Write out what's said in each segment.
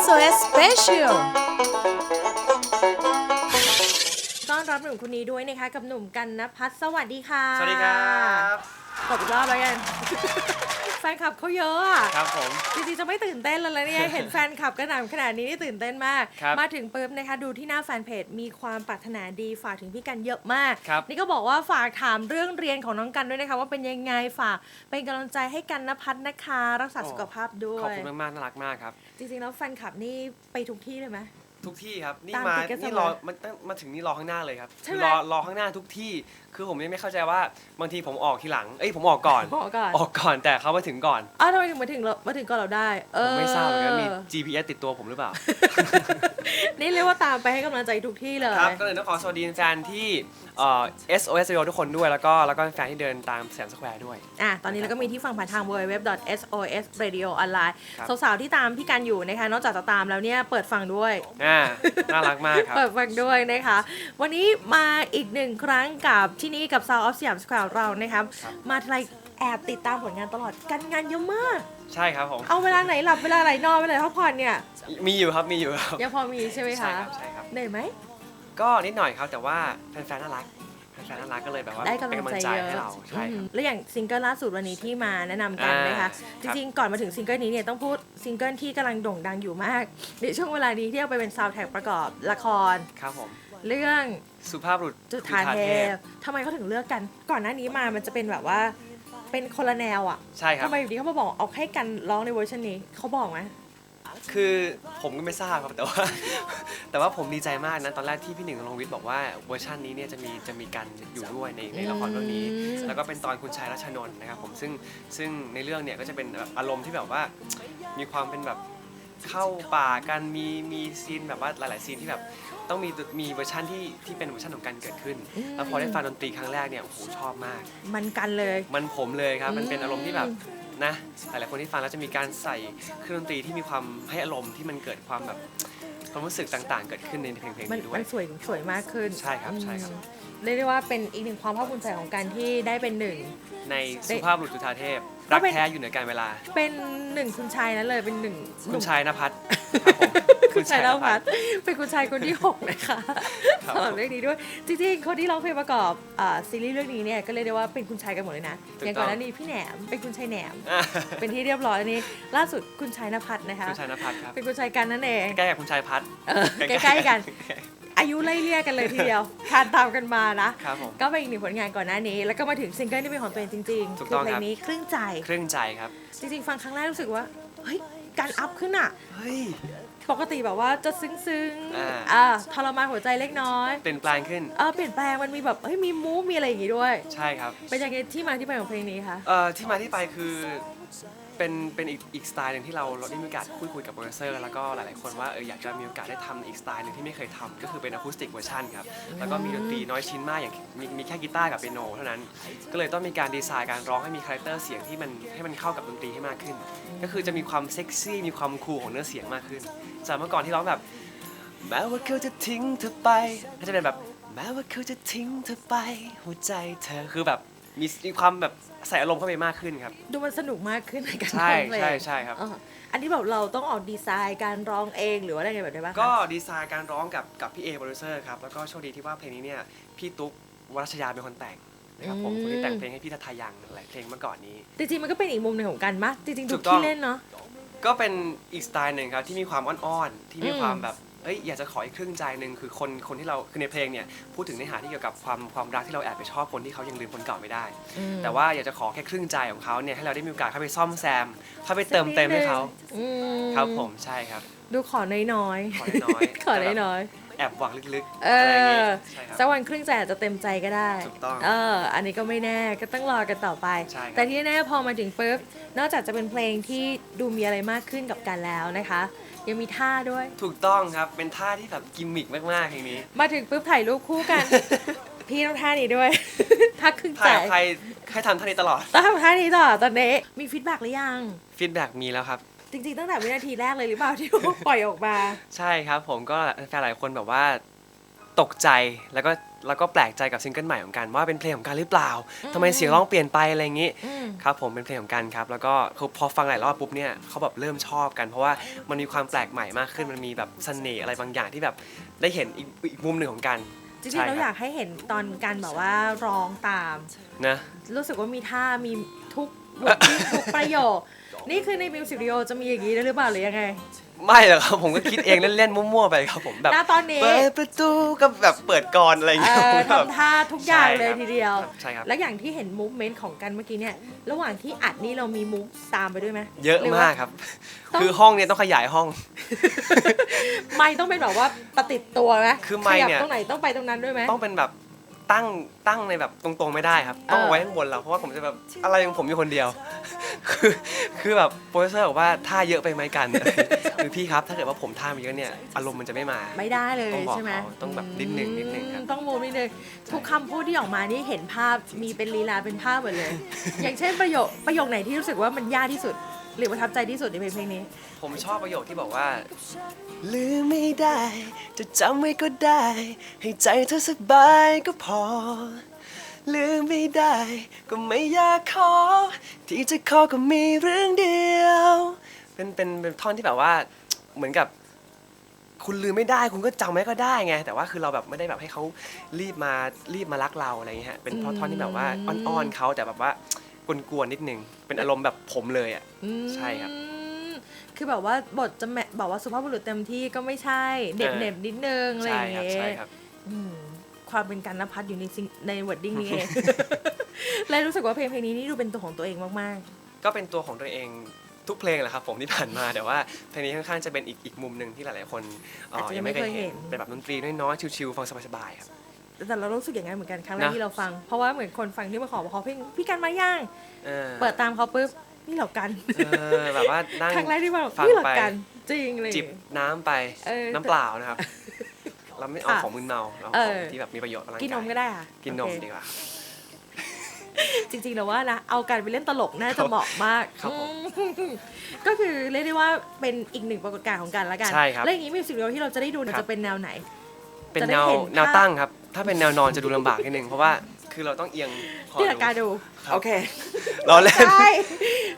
SOS Special ต้อนรับหนุ่มคนนี้ด้วยนะคะ กับหนุ่มกันนพัฒน์สวัสดีค่ะ สวัสดีครับตบอีกรอบแล้วกันแฟนคลับเขาเยอะอะครับผม จริงๆจะไม่ตื่นเต้นเลยนะเนี่ย เห็นแฟนคลับกระหน่ำขนาดนี้นี่ตื่นเต้นมาก ครับมาถึงปุ๊บนะคะดูที่หน้าแฟนเพจมีความปรารถนาดีฝากถึงพี่กันเยอะมาก ครับนี่ก็บอกว่าฝากถามเรื่องเรียนของน้องกันด้วยนะคะ ว่าเป็นยังไงฝากเป็นกำลังใจให้กันนภัทรนะคะ รักษาสุขภาพด้วยขอบคุณมากๆน่ารักมากครับ จริงๆแล้วแฟนคลับนี่ไปทุกที่เลยไหม ทุกที่ครับ นี่ตามมาติดกันเสมอนี่รอมันตั้งมาถึงนี่รอข้างหน้าเลยครับใช่คือไหมรอรอข้างหน้าทุกที่ คือผมยังไม่เข้าใจว่าบางทีผมออกทีหลัง เอ้ยผมออกก่อนบอกก่อน ออกก่อนแต่เขามาถึงก่อน อ้าวทำไมถึงมาถึงเรามาถึงก่อนเราได้ เอผมอไม่ทราบเหมือนกันมี GPS ติดตัวผมหรือเปล่านี่เรียกว่าตามไปให้กำลังใจทุกที่เลย ครับก็เลยต้องขอสวัสดีแฟนที่เอ่อ SOS Radio ทุกคนด้วยแล้วก็แล้วก็แฟนที่เดินตามแสนสแควร์ด้วย อะ ตอนนี้เราก็มีที่ฟังผ่านทาง www.sosradio.online ครับ สาวๆ ที่ตามพี่กันอยู่นะคะ นอกจากจะตามแล้วเนี่ยเปิดฟังด้วย อ่าน่ารักมากครับ เปิดฟังด้วยนะคะ วันนี้มาอีกหนึ่งครั้งกับที่นี่กับ Sound of Siam Square เรานะครับครับมาทีไรแอบติดตามผลงานตลอดกันงานเยอะมาก ใช่ครับผม เอาเวลาไหนหลับเวลาไหนนอนเวลาไหนพักผ่อนเนี่ย มีอยู่ครับมีอยู่ครับยังพอมีใช่ไหมใช่คะครับใช่ครับ เหนื่อยไหม ก็นิดหน่อยครับแต่ว่าแฟนๆน่ารักแฟนๆน่ารักก็เลยแบบว่าได้เป็นกำลังกำลังใจใจเยให้อะเราใช่คอืรับ มแล้วอย่างซิงเกิลล่าสุดวันนี้ที่มาแนะนำกันอ่านะคะครัจบริงๆ ก่อนมาถึงซิงเกิลนี้เนี่ยต้องพูดซิงเกิลที่กำลังโด่งดังอยู่มาก ในช่วงเวลานี้ที่เอาไปเป็นซาวด์แทร็กประกอบละคร ครับผม เรื่องสุภาพบุรุษจุฑาเทพทำไมเขาถึงเลือกกัน ก่อนหน้านี้มามันจะเป็นแบบว่าเป็นคนละแนวอะใช่ครับ ทำไมอยู่ดีเขามาบอกเอาให้กันร้องในเวอร์ชันนี้เขาบอกไหม คือผมก็ไม่ทราบครับแต่ว่า แต่ว่าผมดีใจมากนะตอนแรกที่พี่หนึ่งรงวิทย์บอกว่าเวอร์ชันนี้เนี่ยจะมีจะมีกันอยู่ด้วยในในละครเรื่องนี้อืมแล้วก็เป็นตอนคุณชายรัชนนท์นะครับผมซึ่งซึ่งในเรื่องเนี่ยก็จะเป็นแบบอารมณ์ที่แบบว่ามีความเป็นแบบเข้าป่ากันมีมีซีนแบบว่าหลาย ๆ ซีนที่แบบต้องมีมีเวอร์ชันที่ที่เป็นเวอร์ชันของกันเกิดขึ้น แล้วพอได้ฟังดนตรีครั้งแรกเนี่ยโอ้โหชอบมาก มันกันเลย มันผมเลยครับมันเป็นอืมอารมณ์ที่แบบ นะหลายๆคนที่ฟังแล้วจะมีการใส่เครื่องดนตรีที่มีความให้อารมณ์ที่มันเกิดความแบบความรู้สึกต่างๆ เกิดขึ้นในเพลงเพลงมันนี้ด้วมัย นสวยสวยมากขึ้นใช่ครับใช่ครับ อืมเรียกได้ว่าเป็นอีกหนึ่งความภาคภูมิใจของการที่ได้เป็นหนึ่ง ในสุภาพบุรุษจุฑาเทพก็รักเป็นแท้อยู่เหนือการเวลาเป็นหนึ่งคุณชายนั้นเลยเป็นหนึ่งหคุนุ่ณมชายนภัสครับผม คุณชายนภัสทรเป็นคุณชายคนที่ 6 นะคะครับสำหรับเรื่องนี้ด้วย จริงๆ คนที่ร้องเพลงประกอบอ่าซีรีส์เรื่องนี้เนี่ยก็เรียกได้ว่าเป็นคุณชายกันหมดเลยนะถูกต้อง อย่างก่อนหน้านี้พี่แหนมเป็นคุณชายแหนมอะเป็นที่เรียบร้อยอันนี้ล่าสุดคุณชายนภัสนะคะ คุณชายนภัสครับเป็นคุณชายกันนั่นเองใกล้กับคุณชายพัดเออใกล้ๆกัน อายุไล่เลี่ยกันเลยทีเดียวคานตามกันมานะ ครับผม ก็เป็นอีกหนึ่งผลงานก่อนหน้านี้ แล้วก็มาถึงซิงเกิลที่เป็นของตัวเองจริงๆถูกคืต้องเพลครังบ นี้ครึ่งใจ เครื่องใจครับ จริงๆ ฟังครั้งแรกรู้สึกว่า เฮ้ย การอัพขึ้นอะเฮ้ย ปกติแบบว่าจะซึ้งอ่า ๆอ่าทรมานหัวใจเล็กน้อยเป็นแปลงขึ้น เออเปลี่ยนแปลงมันมีแบบเฮ้ยมีมูฟมีอะไรอย่างงี้ด้วย ใช่ครับ เป็นยังไงที่มาที่ไปของเพลงนี้คะ เอ่อที่มาที่ไปคือ เป็นเป็นอีกอีกสไตล์หนึ่งที่เราเราได้มีโอกาสพูดคุยกับโปรดิวเซอร์แล้วก็หลายๆคนว่าเอออยากจะมีโอกาสได้ทำอีกสไตล์หนึ่งที่ไม่เคยทำก็คือเป็นอะคูสติกเวอร์ชันครับแล้วก็มีดนตรีน้อยชิ้นมากอย่างมีมีแค่กีตาร์กับเปียโนเท่านั้น ก็เลยต้องมีการดีไซน์การร้องให้มีคาแรคเตอร์เสียงที่มันให้มันเข้ากับดนตรีให้มากขึ้น ก็คือจะมีความเซ็กซี่มีความคูลของเนื้อเสียงมากขึ้นจากเมื่อก่อนที่ร้องแบบ แม้ว่าเขาจะทิ้งเธอไปก็จะเป็นแบบ แม้ว่าเขาจะทิ้งเธอไป หัวใจเธอคือแบบมีมีความแบบ ใส่อารมณ์เข้าไปมากขึ้นครับ ดูมันสนุกมากขึ้นในการใช่ร้องเพลงใช่ใช่ครับเอออันนี้แบบเราต้องออกดีไซน์การร้องเองหรือว่าอะไรแบบนี้บ้างคะก็ดีไซน์การร้องกับกับพี่เอโปรดิวเซอร์ครับแล้วก็โชคดีที่ว่าเพลงนี้เนี่ยพี่ตุ๊กวรัชยาเป็นคนแต่งนะครับผมคนที่แต่งเพลงให้พี่ทัทายังหลายเพลงเมื่อก่อนนี้ จริงๆมันก็เป็นอีกมุมหนึ่งของกันมะจริงๆถูดูกต้อง ที่เล่นเนาะ ก็เป็นอีกสไตล์หนึ่งครับที่มีความอ่อนๆที่มีอืมความแบบ เอ้ยอยากจะขออีกครึ่งใจหนึ่งคือคนคนที่เราคือในเพลงเนี่ยพูดถึงเนื้อหาที่เกี่ยวกับความความรักที่เราแอบไปชอบคนที่เขายังลืมคนเก่าไม่ได้ อืม แต่ว่าอยากจะขอแค่ครึ่งใจของเขาเนี่ยให้เราได้มีโอกาสเข้าไปซ่อมแซมเข้าไปเติมเต็มให้เขาอืมครับผมใช่ครับ ดูขอน้อยๆ ขอน้อยๆ ขอน้อย แอบหวังลึกๆๆเออะไรอย่างองี้ใช่ครับสักวันครึ่งใจอาจจะเต็มใจก็ได้ถูกต้องเออ อันนี้ก็ไม่แน่ก็ต้องรอกันต่อไป ใช่ครับ แต่ที่แน่พอมาถึงปุ๊บนอกจากจะเป็นเพลงที่ดูมีอะไรมากขึ้นกับกันแล้วนะคะ ยังมีท่าด้วย ถูกต้องครับเป็นท่าที่แบบกิมมิกมากๆเพลงนี้มาถึงปุ๊บถ่ายรูปคู่กัน พี่ต้องท่านี้ด้วย ท่าครึ่งใจถ่ายกับใครใครทำท่านี้ตลอดต้องทำท่านี้ต่อตอนนี้มีฟีดแบ็กหรือยัง ฟีดแบ็กมีแล้วครับ จริงๆตั้งแต่วินาทีแรกเลยหรือเปล่าที่ปล่อยออกมา ใช่ครับผมก็แฟนหลายคนแบบว่าตกใจแล้วก็แล้วก็แปลกใจกับซิงเกิลใหม่ของกันว่าเป็นเพลงของกันหรือเปล่าทำไมเสียงร้องเปลี่ยนไปอะไรอย่างนี้อืมครับผมเป็นเพลงของกันครับ แล้วก็คือพอฟังหลายรอบปุ๊บเนี่ยเขาแบบเริ่มชอบกันเพราะว่ามันมีความแปลกใหม่มากขึ้นมันมีแบบเสน่ห์อะไรบางอย่างที่แบบได้เห็นอีกอีกมุมหนึ่งของกันจริงใช่ๆเราคบอยากให้เห็นตอนการแบบว่าร้องตามนะรู้สึกว่ามีท่ามีทุกบทที่ทุกประโยค นี่คือในมิวสิกวิดีโอจะมีอย่างนี้ได้หรือเปล่าหรือยังไง ไม่หรอกครับผมก็คิดเองเล่นๆมั่วๆไปครับผมแบบณตอนนี้ เปิดประตูก็แบบเปิดกรอะไรอย่างเอเงี้ยอแบบ ทำท่าทุกอย่างใช่เลยครับทีเดียว ใช่ครับแล้วอย่างที่เห็นมูฟเมนต์ของกันเมื่อกี้เนี่ย ระหว่างที่อัดนี่เรามีมูฟตามไปด้วยไหมเยอะหรืมากครับ ต้อง คือห้องเนี่ยต้องขยายห้อง ไม่ต้องเป็นแบบว่าประติดตัวไหมคือไมค์ขยับเนี่ยตรงไหนต้องไปตรงนั้นด้วยไหมต้องเป็นแบบ ตั้งตั้งในแบบตรงๆไม่ได้ครับ ต้องเออเอาไว้ข้างบนเราเพราะว่าผมจะแบบอะไรของผมอยู่คนเดียว คือคือแบบโปรดิวเซอร์บอกว่าท่าเยอะไปไหมกันคือพี่ครับถ้าเกิดว่าผมท่ามันเยอะเนี่ยอารมณ์มันจะไม่มา ไม่ได้เลยต้องบอกใช่ไหมเขาต้องแบบนิดนึงนิดนึงครับอืมต้องมูฟนิดนึงทุกคำพูดที่ออกมานี่เห็นภาพมีเป็นลีลาเป็นภาพหมดเลย อย่างเช่นประโยคประโยคไหนที่รู้สึกว่ามันยากที่สุด หรือประทับใจที่สุดในเพลงนี้ ผมชอบประโยคที่บอกว่า ลืมไม่ได้ จะจำไว้ก็ได้ ให้ใจเธอสบายก็พอ ลืมไม่ได้ ก็ไม่อยากขอ ที่จะขอก็มีเรื่องเดียว เป็นเป็นเป็นท่อนที่แบบว่าเหมือนกับ คุณลืมไม่ได้คุณก็จำไว้ก็ได้ไง แต่ว่าคือเราแบบไม่ได้แบบให้เขารีบมารีบมารักเราอะไรอย่างเงี้ยฮะเป็นเพราะท่อนที่แบบว่าอ่อนๆเขาแต่แบบว่า กวนๆนิดนึง เป็นอารมณ์แบบผมเลยอะ อืมใช่ครับ คือแบบว่าบทจะแมบอกว่าสุภาพบุรุษเต็มที่ก็ไม่ใช่เด็ดเออเน็บนิดนึงอะไรอใช่ย่างครับเงี้ใช่ยครับ อืมความเป็นการนภัทรอยู่ในซิงในวอร์ดดิ้งนี้เองเลยรู้สึกว่าเพลงเพลงนี้นี่ดูเป็นตัวของตัวเองมากก็เป็นตัวของตัวเองทุกเพลงแหละครับผมที่ผ่านมา แต่ว่าเพลงนี้ค่อนข้างจะเป็นอีกอีกมุมหนึ่งที่หลายๆคนเอ่ออาจจะยัยังงไม่ไม่เคยเคยเห็เห็นนเป็นแบบดนตรีน้อยๆชิวๆฟังสบายๆครับๆ แต่เรารู้สึกอย่างนั้นเหมือนกันครั้งแรกนะ ที่เราฟัง เพราะว่าเหมือนคนฟังที่มาขอบอกเขาเพลงพี่กันมาย่างเออเปิดตามเขาปุ๊บนี่เหรากันเออแบบว่านั่ง ครั้งแรกที่ฟังฟังนี่เหราไป กัน จริงเลย จิบน้ำไปเออน้ำเปล่านะครับ เราไม่เอาค่ะของมึนเมาเราเอเอาอของที่แบบมีประโยชน์กับร่างกายกินนมก็ได้ค่ะกินนมโอเคดีกว่า จริงๆแล้วว่านะเอาการไปเล่นตลกน่าครัจะบเหมาะมากครับผมอืมก็คือเรียกได้ว่าเป็นอีกหนึ่งปรากฏการณ์ของกันละกันใช่ครับแล้วอย่างนี้มิวสิกวิดีโอที่เราจะได้ดูเนี่ยครับ จะเป็นแนวไหน เป็นจะได้แนวเห็นแนวภาพตั้งครับ ถ้าเป็นแนวนอนจะดูลำบากนิดนึงเพราะว่า คือเราต้องเอียงคอที่หลักการดูครับ โอเคเราเล่น ใช่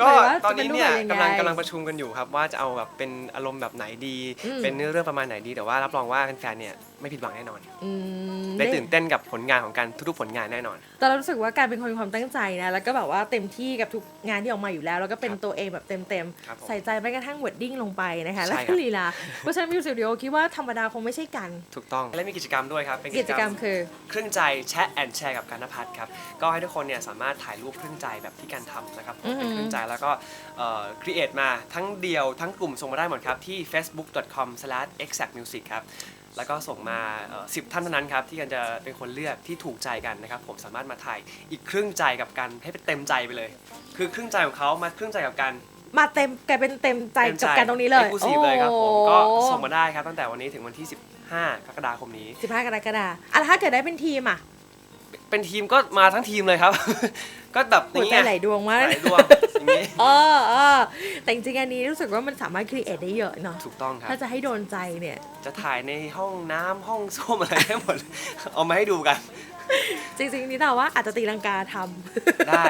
ก็หมายว่าตอนนี้เนี่ยจะเป็นรูปกำลังแบบยังไงกำลังประชุมกันอยู่ครับ ว่าจะเอาแบบเป็นอารมณ์แบบไหนดี อืม เป็นเนื้อเรื่องประมาณไหนดี แต่ว่ารับรองว่าแฟนๆเนี่ยไม่ผิดหวังแน่นอน อืมได้ตื่นเต้นกับผลงานของการทุกๆผลงานแน่นอน แต่เรารู้สึกว่าการเป็นคนมีความตั้งใจนะ แล้วก็แบบว่าเต็มที่กับทุกงานที่ออกมาอยู่แล้ว แล้วก็เป็นครับตัวเองแบบเต็มครับผมๆ ใส่ใจแม้กระทั่งวอร์ดดิ้งลงไปนะคะ ใช่และครับลีลา เพราะฉะนั้นมิวสิกวิดีโอคิดว่าธรรมดาคงไม่ใช่กัน ถูกต้อง และมีกิจกรรมด้วยครับ เป็นกิจกรรมคือ เครื่องใจแชะแอนแชร์กับการนภัทรครับ ก็ให้ทุกคนเนี่ยสามารถถ่ายรูปเครื่องใจแบบที่การทำนะครับผมอือหือเป็นเครื่องใจแล้วก็ครีเอทมาทั้งเดียวทั้งกลุ่มส่งมาได้หมดครับ ที่ facebook.com/exactmusic ครับแล้วก็ส่งมาเอ่อ10ท่านเท่านั้นครับ ที่กันจะเป็นคนเลือกที่ถูกใจกันนะครับ ผมสามารถมาถ่ายอีกครึ่งใจกับกันให้เป็นเต็มใจไปเลย คือครึ่งใจของเขามาครึ่งใจกับกันมาเต็มกลายเป็นเต็มใจกับการตรงนี้เลยเอ็กซ์คลูซีฟเลยครับผมก็ส่งมาได้ครับตั้งแต่วันนี้ถึงวันที่ 15 กรกฎาคมนี้สิบห้ากรกฎาคมอะแล้วถ้าเกิดได้เป็นทีมอะ เป็นทีมก็มาทั้งทีมเลยครับ ก็แบบอหัวย่างใจเงี้ยไหลดวงมากหลายดวงอย่างนี้เออเออแต่จริงๆอันนี้รู้สึกว่ามันสามารถครีเอทได้เยอะเนาะถูกต้องครับ ถ้าจะให้โดนใจเนี่ย จะถ่ายในห้องน้ำห้องส้วมอะไรได้หมด เอามาให้ดูกัน จริงๆนี่แต่ว่าอาจจะตีลังกาทำได้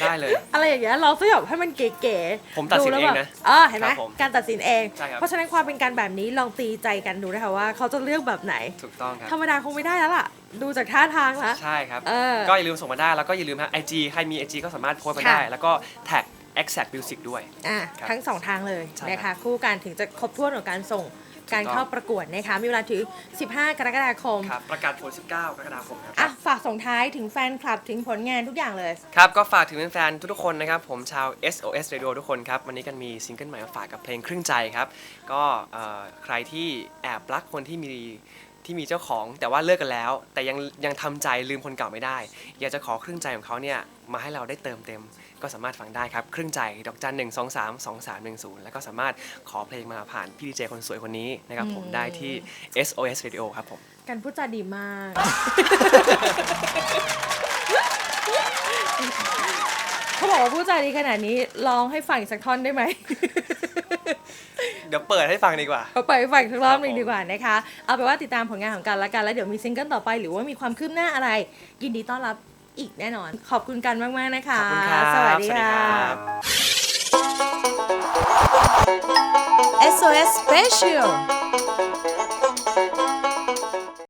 ได้เลย อะไรอย่างเงี้ยเราก็แบบให้มันเก๋ๆผมตัดสินแล้วเองแบบนะเออเห็นไหมครับผมการตัดสินเอง ใช่ครับ เพราะฉะนั้นความเป็นการแบบนี้ลองตีใจกันดูนะคะว่า เขาจะเลือกแบบไหน ถูกต้องครับธรรมดาคงไม่ได้แล้วล่ะ ดูจากท่าทางแล้ว ใช่ครับ เออก็อย่าลืมส่งมาได้แล้วก็อย่าลืมฮะไอจีใครมีไอจีก็สามารถโพสต์มาค่ะได้แล้วก็แท็ก exact music ด้วย อะครับทั้งสองทางเลยใช่นะครัคะบคู่กันถึงจะครบถ้วนของการส่ง การถูกต้องเข้าประกวดนะคะมีเวลาถึง 15 กรกฎาคมครับประกาศผล 19 กรกฎาคมครับ อะฝากส่งท้ายถึงแฟนคลับถึงผลงานทุกอย่างเลย ครับก็ฝากถึงแฟนๆทุกๆคนนะครับ ผมชาว SOS Radio ทุกคนครับ วันนี้กันมีซิงเกิลใหม่มาฝากกับเพลงครึ่งใจครับ ก็เอ่อใครที่แอบรักคนที่มีที่มีเจ้าของแต่ว่าเลิกกันแล้ว แต่ยังยังทำใจลืมคนเก่าไม่ได้ อยากจะขอครึ่งใจของเขาเนี่ยมาให้เราได้เติมเต็ม ก็สามารถฟังได้ครับ ครึ่งใจดอกจันหนึ่งสองสามสองสามหนึ่งศูนย์แล้วก็สามารถขอเพลงมาผ่านพี่ดีเจคนสวยคนนี้นะครับผมได้ที่ SOS Radio ครับผม กันพูดจาดีมาก เขาบอกว่าพูดจาดีขนาดนี้ร้องให้ฟังสักท่อนได้ไหม เดี๋ยวเปิดให้ฟังดีกว่าเปิดให้ฟังทุกรอบหนึ่งดีกว่านะคะ เอาไปว่าติดตามผลงานของกันละกัน แล้วเดี๋ยวมีซิงเกิลต่อไป หรือว่ามีความคืบหน้าอะไร ยินดีต้อนรับ อีกแน่นอน ขอบคุณกันมากๆนะคะคคสวัสดีค่ะ รับ SOS Special